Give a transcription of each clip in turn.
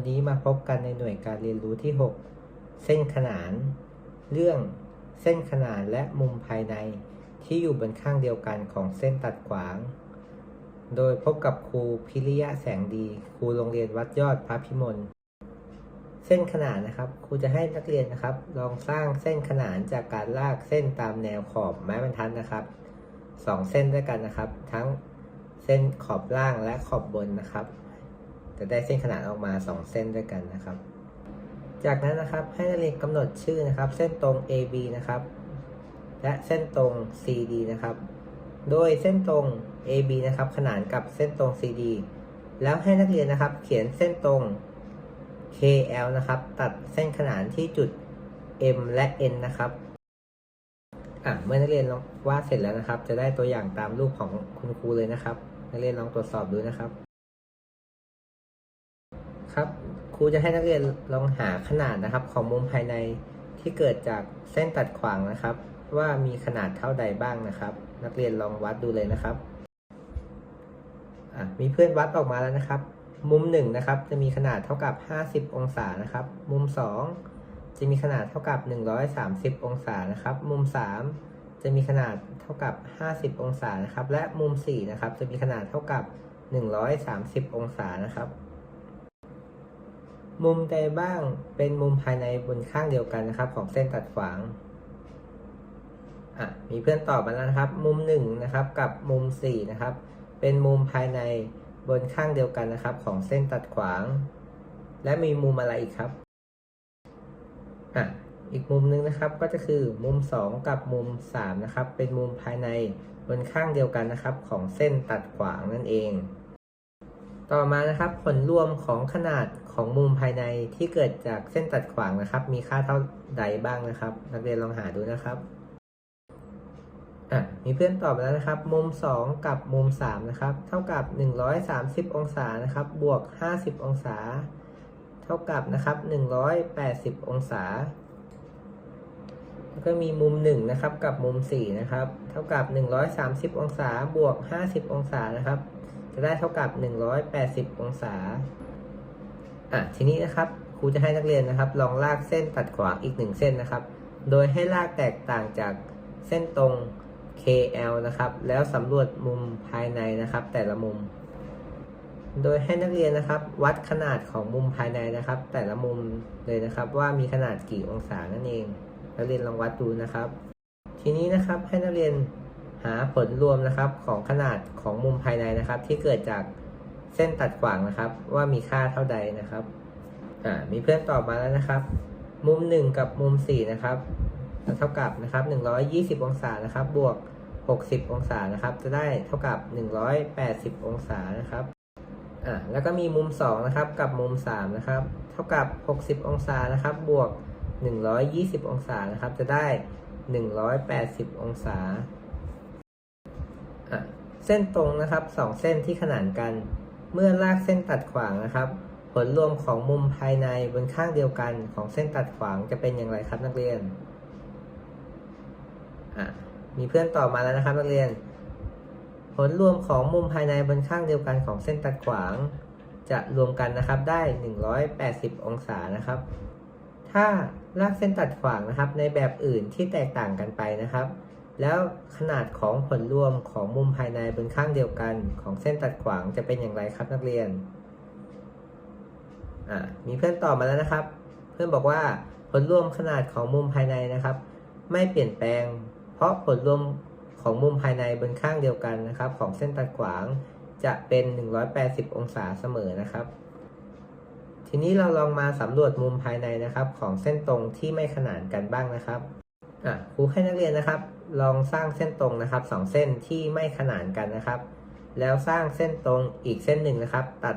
วันนี้มาพบกันในหน่วยการเรียนรู้ที่ 6 เส้นขนาน เรื่องเส้นขนานและมุมภายในที่อยู่บนข้างเดียวกันของเส้นตัดขวาง โดยพบกับครูพิริยะแสงดีครูโรงเรียนวัดยอดพระพิมลเส้นขนานนะครับครูจะให้นักเรียนนะครับ ลองสร้างเส้นขนานจากการลากเส้นตามแนวขอบไม้บรรทัดนะครับสองเส้นด้วยกันนะครับ ทั้งเส้นขอบล่างและขอบบนนะครับ จะได้เส้นขนานออกมา 2 เส้นด้วยกันนะครับ จากนั้นนะครับให้นักเรียนกำหนดชื่อนะครับ เส้นตรง AB นะครับ และเส้นตรง CD นะครับ โดยเส้นตรง AB นะครับ ขนานกับเส้นตรง CD แล้วให้นักเรียนนะครับ เขียนเส้นตรง KL นะครับ ตัดเส้นขนานที่จุด M และ N นะครับอะเมื่อนักเรียนลองวาดเสร็จแล้วนะครับ จะได้ตัวอย่างตามรูปของคุณครูเลยนะครับ นักเรียนลองตรวจสอบดูนะครับ ครับครูจะให้นักเรียนลองหาขนาดนะครับ ของมุมภายในที่เกิดจากเส้นตัดขวางนะครับ ว่ามีขนาดเท่าใดบ้างนะครับ นักเรียนลองวัดดูเลยนะครับมีเพื่อนวัดออกมาแล้วนะครับ มุม1นะครับจะมีขนาดเท่ากับ 50 องศานะครับ มุม 2 จะมีขนาดเท่ากับ 130 องศานะครับ มุม 3 จะมีขนาดเท่ากับ 50 องศานะครับ และมุม4นะครับจะมีขนาดเท่ากับ 130 องศานะครับ มุมใดบ้างเป็นมุมภายในบนข้างเดียวกันนะครับ ของเส้นตัดขวางอะมีเพื่อนตอบมาแล้วนะครับ มุม1นะครับกับมุม4นะครับ เป็นมุมภายในบนข้างเดียวกันนะครับ ของเส้นตัดขวาง และมีมุมอะไรอีกครับอะอีกมุมหนึงนะครับก็จะคือมุม 2 กับมุม3นะครับ เป็นมุมภายในบนข้างเดียวกันนะครับ ของเส้นตัดขวางนั่นเอง ต่อมานะครับผลรวมของขนาดของมุมภายในที่เกิดจากเส้นตัดขวางนะครับ มีค่าเท่าใดบ้างนะครับ นักเรียนลองหาดูนะครับอะมีเพื่อนตอบมาแล้วนะครับ มุม 2 กับมุม 3 นะครับ เท่ากับ 130 องศานะครับ บวก 50 องศา เท่ากับนะครับ 180 องศา แล้วก็มีมุม 1 นะครับ กับมุม 4 นะครับ เท่ากับ 130 องศา บวก 50 องศานะครับ จะได้เท่ากับ 180 องศา อะ ทีนี้นะครับ ครูจะให้นักเรียนนะครับ ลองลากเส้นตัดขวางอีกหนึ่งเส้นนะครับ โดยให้ลากแตกต่างจากเส้นตรง KL นะครับ แล้วสำรวจมุมภายในนะครับ แต่ละมุม โดยให้นักเรียนนะครับ วัดขนาดของมุมภายในนะครับ แต่ละมุมเลยนะครับ ว่ามีขนาดกี่องศานั่นเอง นักเรียนลองวัดดูนะครับ ทีนี้นะครับให้นักเรียน หาผลรวมนะครับของขนาดของมุมภายในนะครับ ที่เกิดจากเส้นตัดขวางนะครับ ว่ามีค่าเท่าใดนะครับอ่ามีเพื่อนตอบมาแล้วนะครับ มุม 1 กับมุม4นะครับเท่ากับนะครับ120 องศานะครับ บวก 60 องศานะครับ จะได้เท่ากับ 180 องศานะครับอ่าแล้วก็มีมุม2นะครับกับมุม3นะครับเท่ากับ 60 องศานะครับ บวก 120 องศานะครับ จะได้ 180 องศาอะ เส้นตรงนะครับ2เส้นที่ขนานกัน เมื่อลากเส้นตัดขวางนะครับ ผลรวมของมุมภายในบนข้างเดียวกันของเส้นตัดขวางจะเป็นอย่างไรครับนักเรียนมีเพื่อนตอบมาแล้วนะครับนักเรียน ผลรวมของมุมภายในบนข้างเดียวกันของเส้นตัดขวาง จะรวมกันนะครับได้ 180 องศานะครับ ถ้าลากเส้นตัดขวางนะครับในแบบอื่นที่แตกต่างกันไปนะครับ แล้วขนาดของผลรวมของมุมภายในบนข้างเดียวกันของเส้นตัดขวางจะเป็นอย่างไรครับนักเรียน อ่ามีเพื่อนตอบมาแล้วนะครับ เพื่อนบอกว่าผลรวมขนาดของมุมภายในนะครับ ไม่เปลี่ยนแปลง เพราะผลรวมของมุมภายในบนข้างเดียวกันนะครับ ของเส้นตัดขวางจะเป็น 180 องศาเสมอนะครับ ทีนี้เราลองมาสำรวจมุมภายในนะครับ ของเส้นตรงที่ไม่ขนานกันบ้างนะครับอะครูให้นักเรียนนะครับ ลองสร้างเส้นตรงนะครับสองเส้นที่ไม่ขนานกันนะครับ แล้วสร้างเส้นตรงอีกเส้นหนึ่งนะครับ ตัด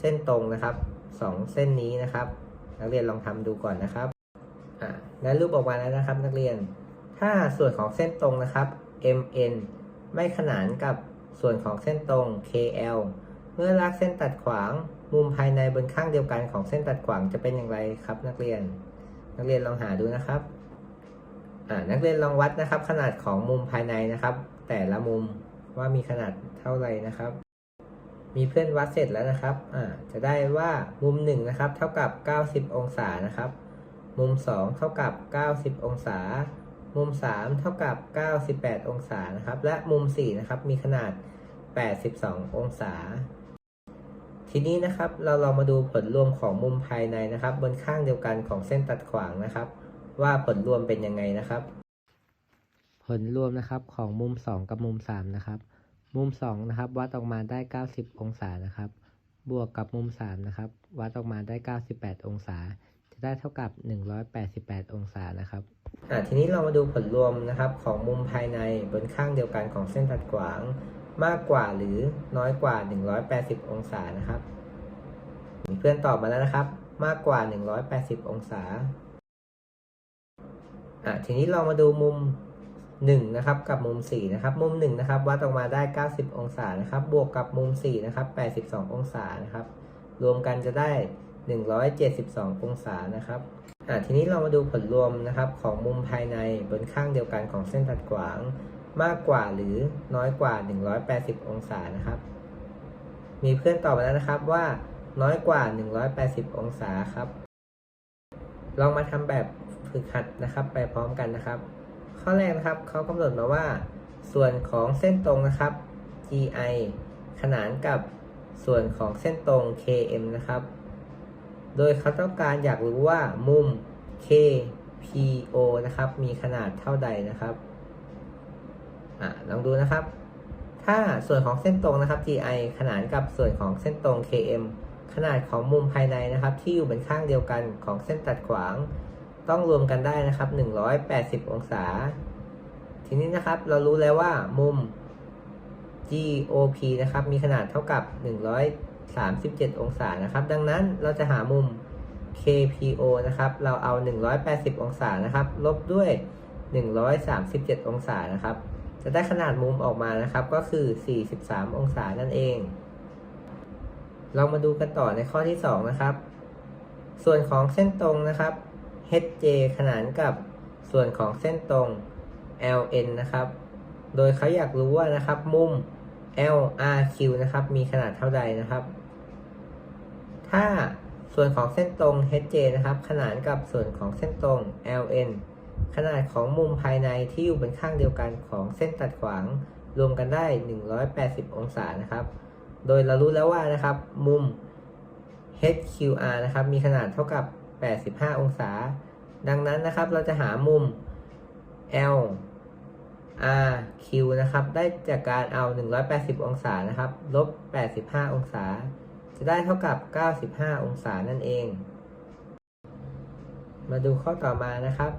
เส้นตรงนะครับสองเส้นนี้นะครับนักเรียนลองทำดูก่อนนะครับอะและรูปออกมาแล้วนะครับ นักเรียน ถ้าส่วนของเส้นตรงนะครับ MN ไม่ขนานกับส่วนของเส้นตรง KL เมื่อลากเส้นตัดขวางมุมภายในบนข้างเดียวกันของเส้นตัดขวางจะเป็นอย่างไรครับ นักเรียน นักเรียนลองหาดูนะครับ นักเรียนลองวัดนะครับ ขนาดของมุมภายในนะครับ แต่ละมุมว่ามีขนาดเท่าไหร่นะครับ มีเพื่อนวัดเสร็จแล้วนะครับอ่าจะได้ว่ามุม1นะครับเท่ากับ 90 องศานะครับ มุม 2 เท่ากับ 90 องศา มุม 3 เท่ากับ 98 องศานะครับ และมุม4นะครับมีขนาด 82 องศา ทีนี้นะครับเราลองมาดูผลรวมของมุมภายในนะครับ บนข้างเดียวกันของเส้นตัดขวางนะครับ ว่าผลรวมเป็นยังไงนะครับ ผลรวมนะครับของมุม 2 กับมุม 3 นะครับ มุม 2 นะครับ วัดออกมาได้ 90 องศานะครับ บวกกับมุม 3 นะครับ วัดออกมาได้ 98 องศา จะได้เท่ากับ 188 องศานะครับอ่าทีนี้เรามาดูผลรวมนะครับของมุมภายในบนข้างเดียวกันของเส้นตัดขวาง มากกว่าหรือน้อยกว่า 180 องศานะครับ มีเพื่อนตอบมาแล้วนะครับ มากกว่า 180 องศา อะทีนี้เรามาดูมุม1นะครับกับมุม4นะครับมุม1นะครับวัดออกมาได้ 90 องศานะครับบวกกับมุม4นะครับ82 องศานะครับรวมกันจะได้ 172 องศานะครับอะทีนี้เรามาดูผลรวมนะครับของมุมภายในบนข้างเดียวกันของเส้นตัดขวาง มากกว่าหรือน้อยกว่า 180 องศานะครับ มีเพื่อนตอบมาแล้วนะครับว่าน้อยกว่า 180 องศาครับ ลองมาทำแบบ ฝึกหัดนะครับ ไปพร้อมกันนะครับ ข้อแรกนะครับเขากำหนดมาว่า ส่วนของเส้นตรงนะครับ GI ขนานกับส่วนของเส้นตรง KM นะครับ โดยเขาต้องการอยากรู้ว่ามุม KPO นะครับ มีขนาดเท่าใดนะครับอะลองดูนะครับ ถ้าส่วนของเส้นตรงนะครับ GI ขนานกับส่วนของเส้นตรง KM ขนาดของมุมภายในนะครับ ที่อยู่เป็นข้างเดียวกันของเส้นตัดขวาง ต้องรวมกันได้นะครับ 180 องศา ทีนี้นะครับเรารู้แล้วว่ามุม GOP นะครับ มีขนาดเท่ากับ 137 องศานะครับ ดังนั้นเราจะหามุม KPO นะครับ เราเอา 180 องศานะครับ ลบด้วย 137 องศานะครับ จะได้ขนาดมุมออกมานะครับ ก็คือ 43 องศานั่นเอง เรามาดูกันต่อในข้อที่ 2 นะครับ ส่วนของเส้นตรงนะครับ HJ ขนานกับส่วนของเส้นตรง LN นะครับ โดยเขาอยากรู้ว่านะครับ มุม LRQ นะครับ มีขนาดเท่าใดนะครับ ถ้าส่วนของเส้นตรง HJ นะครับ ขนานกับส่วนของเส้นตรง LN ขนาดของมุมภายในที่อยู่เป็นข้างเดียวกันของเส้นตัดขวาง รวมกันได้ 180 องศานะครับ โดยเรารู้แล้วว่านะครับ มุม HQR นะครับ มีขนาดเท่ากับ 85 องศา ดังนั้นนะครับเราจะหามุม L R Q นะครับ ได้จากการเอา 180 องศานะครับลบ 85 องศา จะได้เท่ากับ 95 องศานั่นเอง มาดูข้อต่อมานะครับ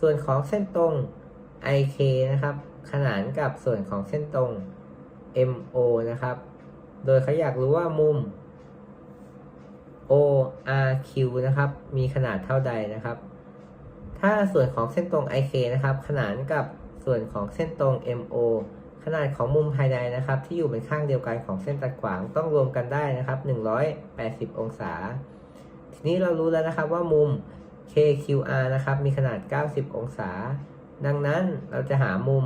ส่วนของเส้นตรง IK นะครับ ขนานกับส่วนของเส้นตรง MO นะครับ โดยเขาอยากรู้ว่ามุม ORQ นะครับ มีขนาดเท่าใดนะครับ ถ้าส่วนของเส้นตรง IK นะครับ ขนานกับส่วนของเส้นตรง MO ขนาดของมุมภายในนะครับ ที่อยู่เป็นข้างเดียวกันของเส้นตัดขวางต้องรวมกันได้นะครับ 180 องศา ทีนี้เรารู้แล้วนะครับว่ามุม KQR นะครับ มีขนาด 90 องศา ดังนั้นเราจะหามุม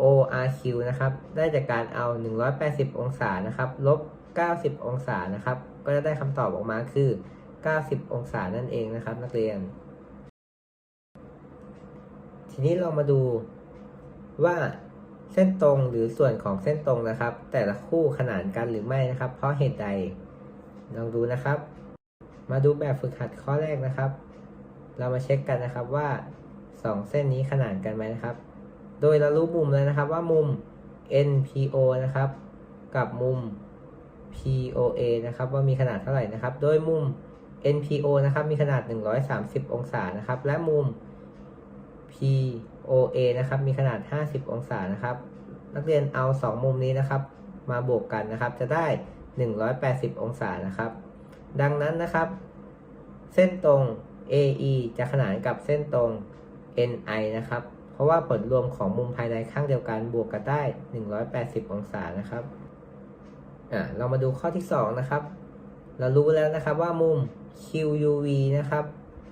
ORQ นะครับ ได้จากการเอา 180 องศานะครับ ลบ 90 องศานะครับ ก็จะได้คำตอบออกมาคือ 90 องศานั่นเองนะครับนักเรียน ทีนี้เรามาดูว่าเส้นตรงหรือส่วนของเส้นตรงนะครับ แต่ละคู่ขนานกันหรือไม่นะครับ เพราะเหตุใดลองดูนะครับ มาดูแบบฝึกหัดข้อแรกนะครับ เรามาเช็คกันนะครับว่า 2 เส้นนี้ขนานกันไหมนะครับ โดยเรารู้มุมแล้วนะครับว่ามุม NPO นะครับ กับมุม POA นะครับว่ามีขนาดเท่าไหร่นะครับ โดยมุม NPO นะครับมีขนาด 130 องศานะครับ และมุม POA นะครับมีขนาด 50 องศานะครับ นักเรียนเอา 2 มุมนี้นะครับ มาบวกกันนะครับ จะได้ 180 องศานะครับ ดังนั้นนะครับ เส้นตรง AE จะขนานกับเส้นตรง NI นะครับ เพราะว่าผลรวมของมุมภายในข้างเดียวกันบวกกันได้ 180 องศานะครับ อะเรามาดูข้อที่ 2 นะครับ เรารู้แล้วนะครับว่ามุม QUV นะครับ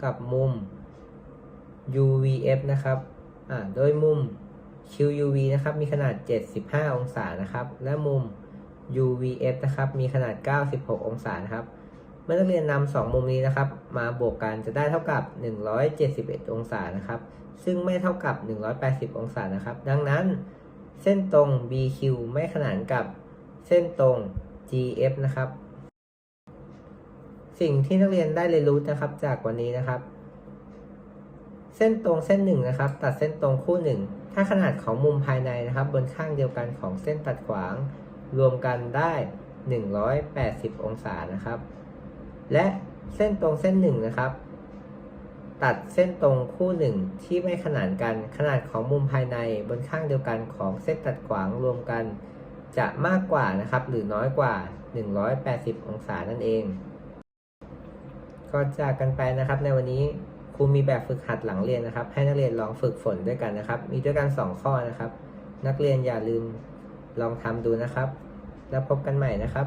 กับมุม UVF นะครับอ่าโดยมุม QUV นะครับมีขนาด 75 องศานะครับ และมุม UVF นะครับมีขนาด 96 องศานะครับ เมื่อนักเรียนนำสองมุมนี้นะครับ มาบวกกันจะได้เท่ากับ 171 องศานะครับ ซึ่งไม่เท่ากับ 180 องศานะครับ ดังนั้น เส้นตรง BQ ไม่ขนานกับ เส้นตรง GF นะครับ สิ่งที่นักเรียนได้เรียนรู้นะครับจากวันนี้นะครับ เส้นตรงเส้นหนึ่งนะครับ ตัดเส้นตรงคู่หนึ่งถ้าขนาดของมุมภายในนะครับ บนข้างเดียวกันของเส้นตัดขวาง รวมกันได้ 180 องศานะครับ และเส้นตรงเส้นหนึ่งนะครับ ตัดเส้นตรงคู่หนึ่งที่ไม่ขนานกัน ขนาดของมุมภายในบนข้างเดียวกันของเส้นตัดขวางรวมกัน จะมากกว่านะครับ หรือน้อยกว่า 180 องศานั่นเอง ก็จากกันไปนะครับ ในวันนี้ครูมีแบบฝึกหัดหลังเรียนนะครับ ให้นักเรียนลองฝึกฝนด้วยกันนะครับ มีด้วยกัน 2 ข้อนะครับ นักเรียนอย่าลืมลองทำดูนะครับ แล้วพบกันใหม่นะครับ